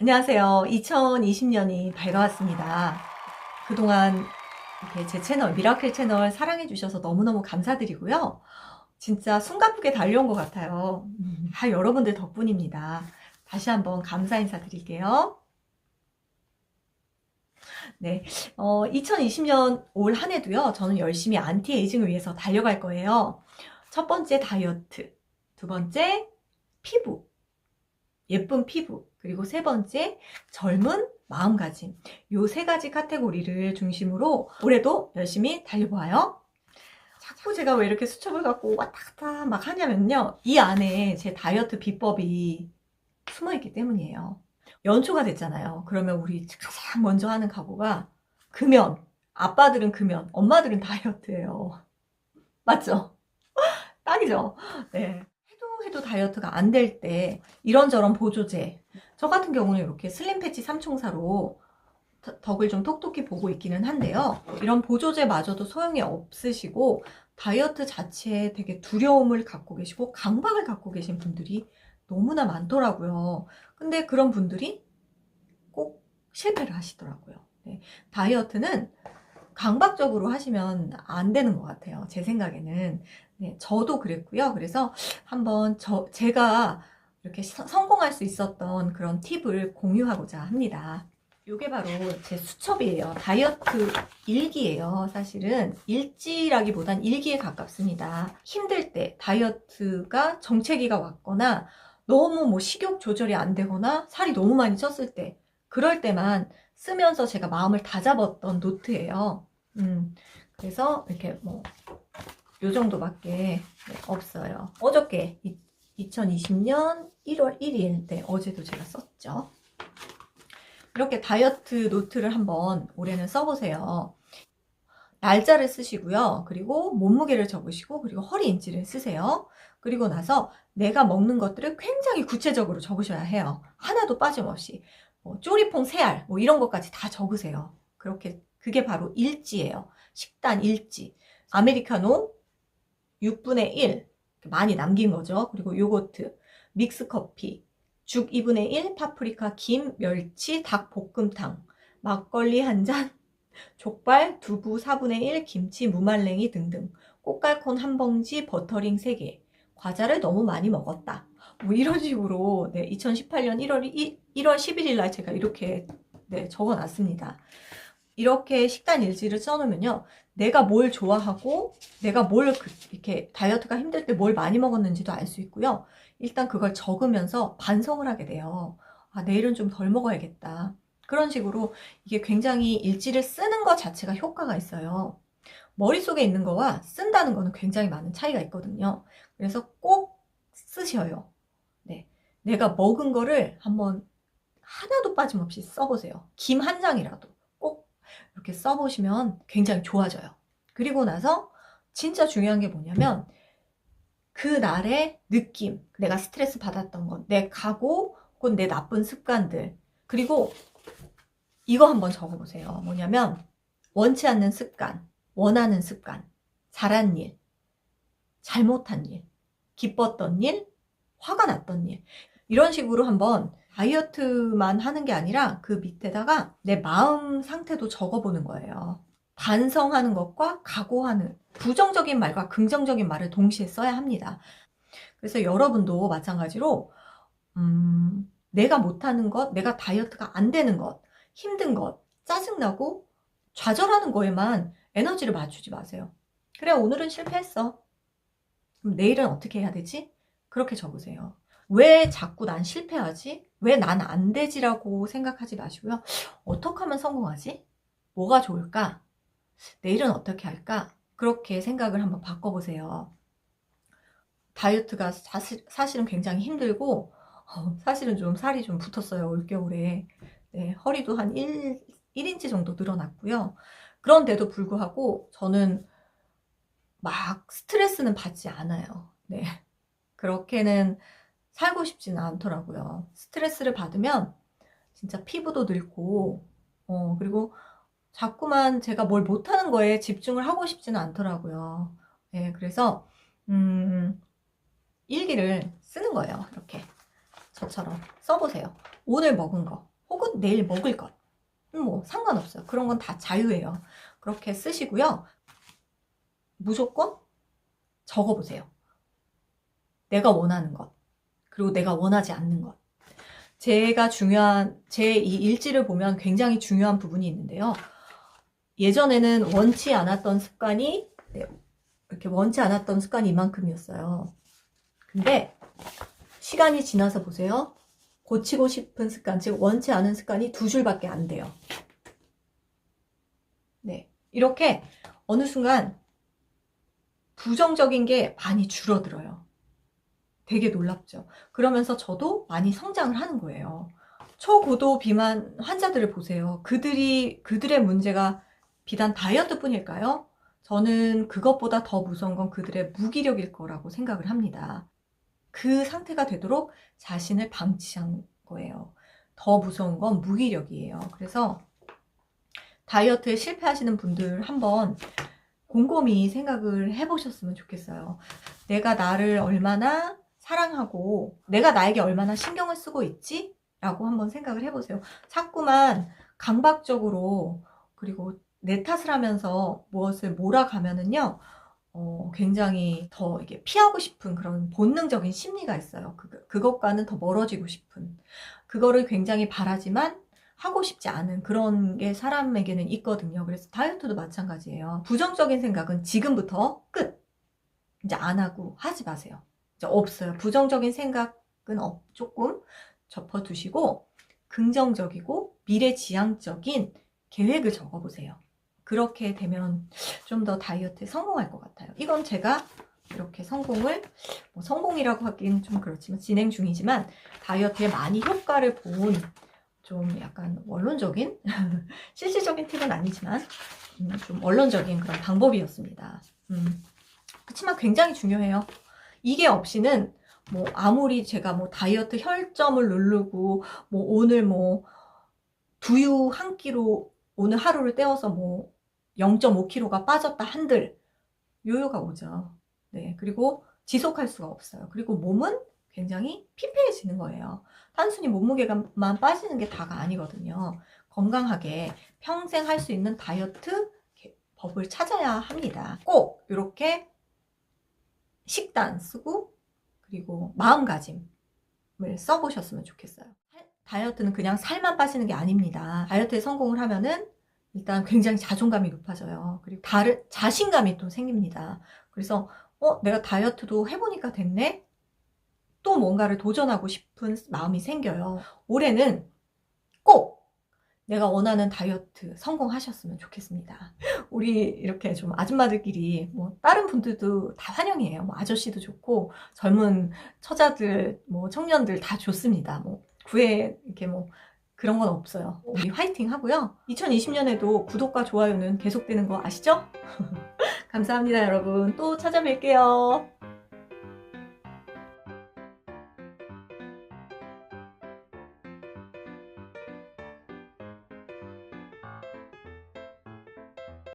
안녕하세요. 2020년이 밝아왔습니다. 그동안 제 채널, 미라클 채널 사랑해주셔서 너무너무 감사드리고요. 진짜 숨가쁘게 달려온 것 같아요. 음, 다 여러분들 덕분입니다. 다시 한번 감사 인사 드릴게요. 네, 어, 2020년 올 한 해도요, 저는 열심히 안티에이징을 위해서 달려갈 거예요. 첫 번째 다이어트, 두 번째 피부, 예쁜 피부, 그리고 세 번째 젊은 마음가짐. 요 세 가지 카테고리를 중심으로 올해도 열심히 달려보아요. 자꾸 제가 왜 이렇게 수첩을 갖고 왔다 갔다 막 하냐면요. 이 안에 제 다이어트 비법이 숨어 있기 때문이에요. 연초가 됐잖아요. 그러면 우리 가장 먼저 하는 각오가 금연. 아빠들은 금연, 엄마들은 다이어트예요. 맞죠? 딱이죠? 네. 해도 다이어트가 안 될 때 이런저런 보조제. 저 같은 경우는 이렇게 슬림 패치 삼총사로 더- 덕을 좀 톡톡히 보고 있기는 한데요. 이런 보조제마저도 소용이 없으시고 다이어트 자체에 되게 두려움을 갖고 계시고 강박을 갖고 계신 분들이 너무나 많더라고요. 근데 그런 분들이 꼭 실패를 하시더라고요. 네. 다이어트는 강박적으로 하시면 안 되는 것 같아요. 제 생각에는. 네, 저도 그랬고요. 그래서 한번 저, 제가 이렇게 서- 성공할 수 있었던 그런 팁을 공유하고자 합니다. 이게 바로 제 수첩이에요. 다이어트 일기예요. 사실은 일지라기보단 일기에 가깝습니다. 힘들 때 다이어트가 정체기가 왔거나 너무 뭐 식욕 조절이 안 되거나 살이 너무 많이 쪘을 때 그럴 때만 쓰면서 제가 마음을 다잡았던 노트예요. 음, 그래서 이렇게 뭐 요 정도밖에 네, 없어요. 어저께 2020년 1월 1일 네, 어제도 제가 썼죠. 이렇게 다이어트 노트를 한번 올해는 써보세요. 날짜를 쓰시고요. 그리고 몸무게를 적으시고 그리고 허리 인치를 쓰세요. 그리고 나서 내가 먹는 것들을 굉장히 구체적으로 적으셔야 해요. 하나도 빠짐없이. 뭐 쪼리퐁 세알 뭐 이런 것까지 다 적으세요. 그렇게 그게 바로 일지예요. 식단 일지. 아메리카노 6분의 1 많이 남긴 거죠. 그리고 요거트, 믹스 커피, 죽 2분의 1, 파프리카, 김, 멸치, 닭 볶음탕, 막걸리 한 잔, 족발, 두부 4분의 1, 김치, 무말랭이 등등. 꽃갈콘 한 봉지, 버터링 3개. 과자를 너무 많이 먹었다. 뭐 이런 식으로 네, 2018년 1월 1, 1월 11일 날 제가 이렇게 네, 적어 놨습니다. 이렇게 식단 일지를 써놓으면요. 내가 뭘 좋아하고 내가 뭘 그- 이렇게 다이어트가 힘들 때 뭘 많이 먹었는지도 알 수 있고요. 일단 그걸 적으면서 반성을 하게 돼요. 아, 내일은 좀 덜 먹어야겠다. 그런 식으로 이게 굉장히 일지를 쓰는 것 자체가 효과가 있어요. 머릿속에 있는 거와 쓴다는 거는 굉장히 많은 차이가 있거든요. 그래서 꼭 쓰셔요. 네. 내가 먹은 거를 한번 하나도 빠짐없이 써보세요. 김 한 장이라도 꼭 이렇게 써보시면 굉장히 좋아져요. 그리고 나서 진짜 중요한 게 뭐냐면 그 날의 느낌, 내가 스트레스 받았던 것, 내 각오, 혹은 내 나쁜 습관들, 그리고 이거 한번 적어보세요. 뭐냐면 원치 않는 습관, 원하는 습관, 잘한 일, 잘못한 일, 기뻤던 일, 화가 났던 일. 이런 식으로 한번 다이어트만 하는 게 아니라 그 밑에다가 내 마음 상태도 적어보는 거예요. 반성하는 것과 각오하는 부정적인 말과 긍정적인 말을 동시에 써야 합니다. 그래서 여러분도 마찬가지로 음, 내가 못하는 것, 내가 다이어트가 안 되는 것, 힘든 것, 짜증나고 좌절하는 거에만 에너지를 맞추지 마세요. 그래, 오늘은 실패했어. 그럼 내일은 어떻게 해야 되지? 그렇게 적으세요. 왜 자꾸 난 실패하지? 왜 난 안 되지라고 생각하지 마시고요. 어떻게 하면 성공하지? 뭐가 좋을까? 내일은 어떻게 할까? 그렇게 생각을 한번 바꿔보세요. 다이어트가 사실, 사실은 굉장히 힘들고, 어, 사실은 좀 살이 좀 붙었어요, 올겨울에. 네, 허리도 한 1, 1인치 정도 늘어났고요. 그런데도 불구하고 저는 막 스트레스는 받지 않아요. 네. 그렇게는 살고 싶지는 않더라고요. 스트레스를 받으면 진짜 피부도 늙고, 어, 그리고 자꾸만 제가 뭘 못하는 거에 집중을 하고 싶지는 않더라고요. 네, 그래서, 음, 일기를 쓰는 거예요. 이렇게. 저처럼 써보세요. 오늘 먹은 거 혹은 내일 먹을 것. 뭐 상관없어요. 그런 건 다 자유예요. 그렇게 쓰시고요. 무조건 적어보세요. 내가 원하는 것. 그리고 내가 원하지 않는 것. 제가 중요한, 제 이 일지를 보면 굉장히 중요한 부분이 있는데요. 예전에는 원치 않았던 습관이, 네, 이렇게 원치 않았던 습관이 이만큼이었어요. 근데 시간이 지나서 보세요. 고치고 싶은 습관, 즉 원치 않은 습관이 두 줄밖에 안 돼요. 네. 이렇게 어느 순간 부정적인 게 많이 줄어들어요. 되게 놀랍죠. 그러면서 저도 많이 성장을 하는 거예요. 초고도 비만 환자들을 보세요. 그들이, 그들의 문제가 비단 다이어트 뿐일까요? 저는 그것보다 더 무서운 건 그들의 무기력일 거라고 생각을 합니다. 그 상태가 되도록 자신을 방치한 거예요. 더 무서운 건 무기력이에요. 그래서 다이어트에 실패하시는 분들 한번 곰곰이 생각을 해보셨으면 좋겠어요. 내가 나를 얼마나 사랑하고 내가 나에게 얼마나 신경을 쓰고 있지? 라고 한번 생각을 해보세요. 자꾸만 강박적으로 그리고 내 탓을 하면서 무엇을 몰아가면은요, 어, 굉장히 더 이게 피하고 싶은 그런 본능적인 심리가 있어요. 그, 그것과는 더 멀어지고 싶은. 그거를 굉장히 바라지만 하고 싶지 않은 그런 게 사람에게는 있거든요. 그래서 다이어트도 마찬가지예요. 부정적인 생각은 지금부터 끝. 이제 안 하고 하지 마세요. 없어요. 부정적인 생각은 어, 조금 접어두시고 긍정적이고 미래지향적인 계획을 적어보세요. 그렇게 되면 좀 더 다이어트에 성공할 것 같아요. 이건 제가 이렇게 성공을 뭐 성공이라고 하기는 좀 그렇지만 진행 중이지만 다이어트에 많이 효과를 본 좀 약간 원론적인 실질적인 팁은 아니지만 음, 좀 원론적인 그런 방법이었습니다. 음. 그렇지만 굉장히 중요해요. 이게 없이는 뭐 아무리 제가 뭐 다이어트 혈점을 누르고 뭐 오늘 뭐 두유 한 끼로 오늘 하루를 때워서 뭐 0.5kg가 빠졌다 한들 요요가 오죠. 네. 그리고 지속할 수가 없어요. 그리고 몸은 굉장히 피폐해지는 거예요. 단순히 몸무게만 빠지는 게 다가 아니거든요. 건강하게 평생 할 수 있는 다이어트 법을 찾아야 합니다. 꼭 이렇게 식단 쓰고 그리고 마음가짐을 써보셨으면 좋겠어요. 다이어트는 그냥 살만 빠지는 게 아닙니다. 다이어트에 성공을 하면은 일단 굉장히 자존감이 높아져요. 그리고 다른 자신감이 또 생깁니다. 그래서 어 내가 다이어트도 해보니까 됐네. 또 뭔가를 도전하고 싶은 마음이 생겨요. 올해는 꼭 내가 원하는 다이어트 성공하셨으면 좋겠습니다. 우리 이렇게 좀 아줌마들끼리 뭐 다른 분들도 다 환영이에요. 뭐 아저씨도 좋고 젊은 처자들, 뭐 청년들 다 좋습니다. 뭐 구애 이렇게 뭐 그런 건 없어요. 우리 화이팅 하고요. 2020년에도 구독과 좋아요는 계속되는 거 아시죠? 감사합니다, 여러분. 또 찾아뵐게요.